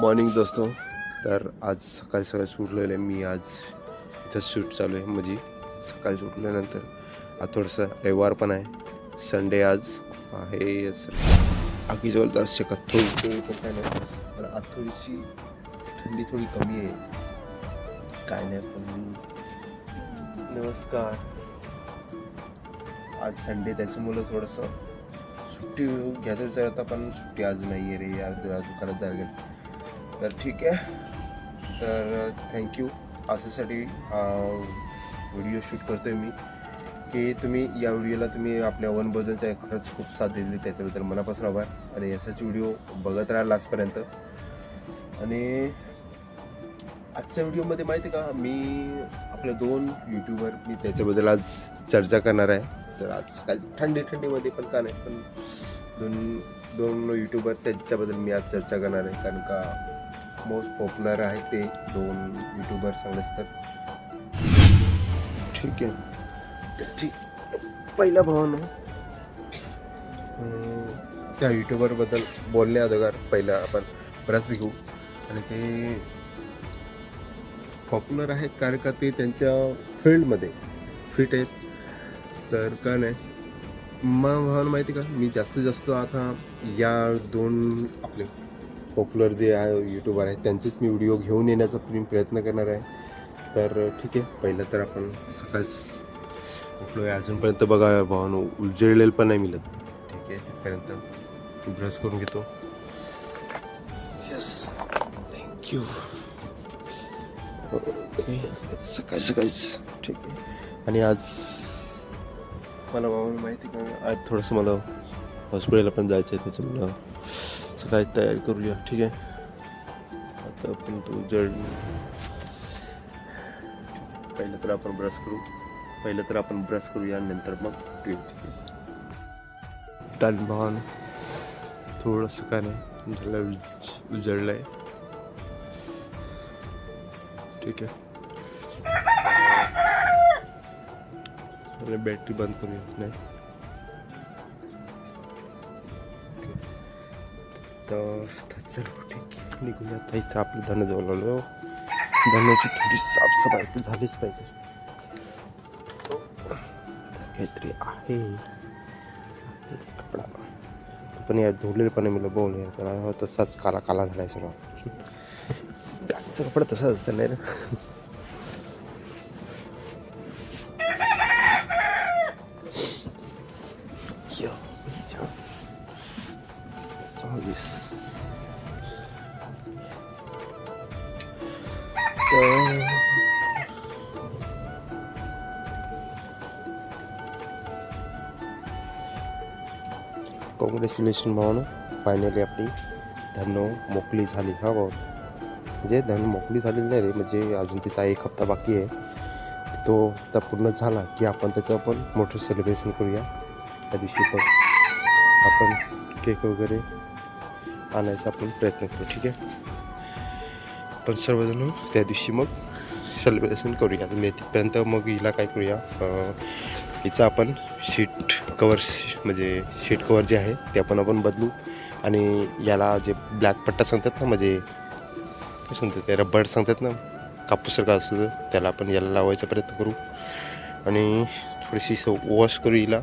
Morning दोस्तो. तर आज सकाळी सकाळी सुटलेलं आहे मी आज इथं शूट चालू आहे म्हणजे सकाळी सुटल्यानंतर आज थोडंसं रविवार पण आहे. संडे आज आहे आगीजवळ तर शकत थोडी थोडी काय नाही. पण आज थोडीशी थंडी थोडी कमी आहे. काय नाही पण नमस्कार. आज संडे त्याच्यामुळं थोडंसं सुट्टी घ्यायचं विचार होता पण सुट्टी आज नाही आहे रे. आज जरा दुकानात जायला तर ठीक आहे. तर थँक्यू अशासाठी व्हिडिओ शूट करतोय मी. की तुम्ही या व्हिडिओला तुम्ही आपल्या वन बजनच्या खरंच खूप साथ दिली त्याच्याबद्दल मनापासून आभार. आणि याचाच व्हिडिओ बघत राहा लास्टपर्यंत. आणि आजच्या व्हिडिओमध्ये माहिती आहे का? मी आपल्या दोन यूट्यूबर मी त्याच्याबद्दल आज चर्चा करणार आहे. तर आज सकाळी थंडी थंडीमध्ये पण का नाही पण दोन दोन यूट्यूबर त्याच्याबद्दल मी आज चर्चा करणार आहे. कारण का मोस्ट पॉप्युलर आहे ते दोन यूट्यूबर सांगलंच तर. ठीक आहे. ठीक पहिला भावानं त्या यूट्यूबरबद्दल बोलण्या अगोदर पहिला आपण बराच घेऊ. आणि ते पॉप्युलर आहेत कारण का ते त्यांच्या फील्डमध्ये फिट आहेत. तर का नाही? मग भावानं माहिती का? मी जास्तीत जास्त आता या दोन आपले पॉप्युलर जे आहे यूट्यूबर आहेत त्यांचेच मी व्हिडिओ घेऊन येण्याचा मी प्रयत्न करणार आहे. तर ठीक आहे. पहिलं तर आपण सकाळ उठलो आहे अजूनपर्यंत बघा भावानं उजळलेलं पण नाही मिळत. ठीक आहे. तिथपर्यंत ब्रश करून घेतो. यस थँक्यू ओके सकाळी सकाळीच. ठीक आहे. आणि आज मला भावानं माहिती का आज थोडंसं मला हॉस्पिटलला पण जायचं आहे त्याच्यामुळं सकाळी तयारी करूया. ठीक आहे? आता आपण तू जड पहिलं तर आपण ब्रश करू. पहिलं तर आपण ब्रश करूया नंतर मग टाइम भावानं. थोडंसं काय नाही झालं उज- उजळलं आहे ठीक आहे. बॅटरी बंद करूया नाही तर चल कुठे निघून जाता. इथं आपलं धन जवळ आलो धनाची थोडी साफसफाई तर झालीच पाहिजे. काहीतरी आहे. कपडा. पण यार धुरलेले पण मला बोल यार त्याला तसाच काला काला झालाय सगळा. बॅगचा कपडा तसाच असतं नाही ना तर कॉंग्रॅच्युलेशन भावानं. फायनली आपली धन मोकळी झाली. हा भाऊ म्हणजे धन मोकळी झालेली नाही रे म्हणजे अजून तिचा एक हप्ता बाकी आहे. तो हप्ता पूर्ण झाला की आपण त्याचं आपण मोठं सेलिब्रेशन करूया. त्या दिवशी पण आपण केक वगैरे आणायचा आपण प्रयत्न करू. ठीक आहे? पण सर्वजण त्या दिवशी मग सेलिब्रेशन करूया. मी तिथपर्यंत मग हिला काय करूया? हिचा हिचं आपण शीट कवर म्हणजे शीट कवर जे आहे ते आपण आपण बदलू. आणि याला जे ब्लॅक पट्टा सांगतात ना म्हणजे काय सांगतात ते? रबर सांगतात ना कापूससारखं असतं त्याला आपण याला लावायचा प्रयत्न करू. आणि थोडीशी वॉश करू हिला.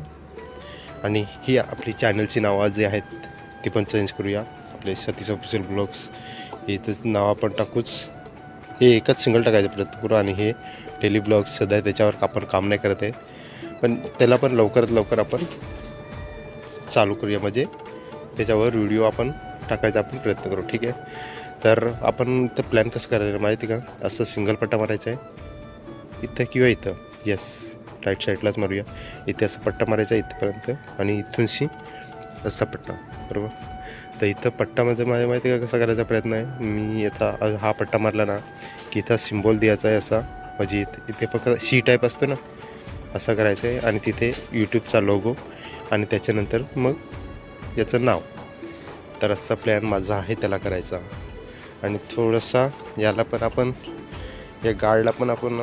आणि ही आपली चॅनलची नावं जे आहेत ती पण चेंज करूया. आपले सतीश ऑफिशियल ब्लॉग्स इथंच नाव आपण टाकूच. हे एकच सिंगल टाकायचं प्रयत्न करू आणि हे डेली ब्लॉग सध्या त्याच्यावर आपण काम नाही करत आहे. पण त्याला पण लवकरात लवकर आपण चालू करूया. म्हणजे त्याच्यावर व्हिडिओ आपण टाकायचा आपण प्रयत्न करू. ठीक आहे? तर आपण तर प्लॅन कसं करायचं माहिती का? असं सिंगल पट्टा मारायचा आहे. इथं किंवा इथं. येस राईट साईडलाच मारूया. इथे असं पट्टा मारायचा इथपर्यंत आणि इथूनशी असा पट्टा बरोबर? तर इथं पट्टामध्ये माझ्या माहिती आहे का कसा करायचा प्रयत्न आहे? मी आता हा पट्टा मारला ना की इथं सिम्बॉल द्यायचा आहे असा. म्हणजे इथे इथे फक्त शी टाईप असतो ना असं करायचं आहे. आणि तिथे यूट्यूबचा लोगो आणि त्याच्यानंतर मग याचं नाव. तर असा प्लॅन माझा आहे त्याला करायचा. आणि थोडासा याला पण आपण या गार्डला पण आपण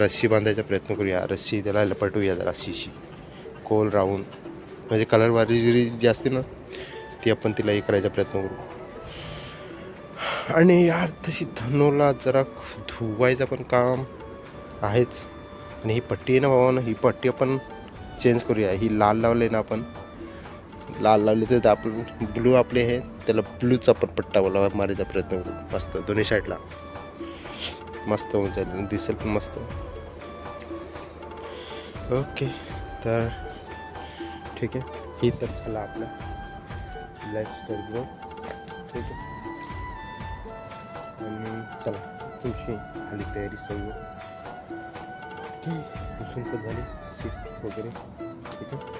रस्सी बांधायचा प्रयत्न करूया. रस्सी त्याला लपटूया रस्सीशी कोल राहून. म्हणजे कलरवारी जी जी असते ना ती आपण तिला हे करायचा प्रयत्न करू. आणि यार तशी धनोला जरा धुवायचं पण काम आहेच. आणि ही पट्टी आहे ना भावानं ही पट्टी आपण चेंज करूया. ही लाल लावली ना आपण. लाल लावली तर आपण ब्लू आपले हे त्याला ब्लूचा पण पट्टा बोला मारायचा प्रयत्न करू. मस्त दोन्ही साईडला मस्त होऊन जाईल. दिसेल पण मस्त. ओके तर ठीक आहे. हे तर झाला आपला लाईफस्टाईल ब्लॉग ठीक आहे. आणि चला तुमची आली तयारी सर्व पुसून झाली सीट वगैरे. ठीक आहे.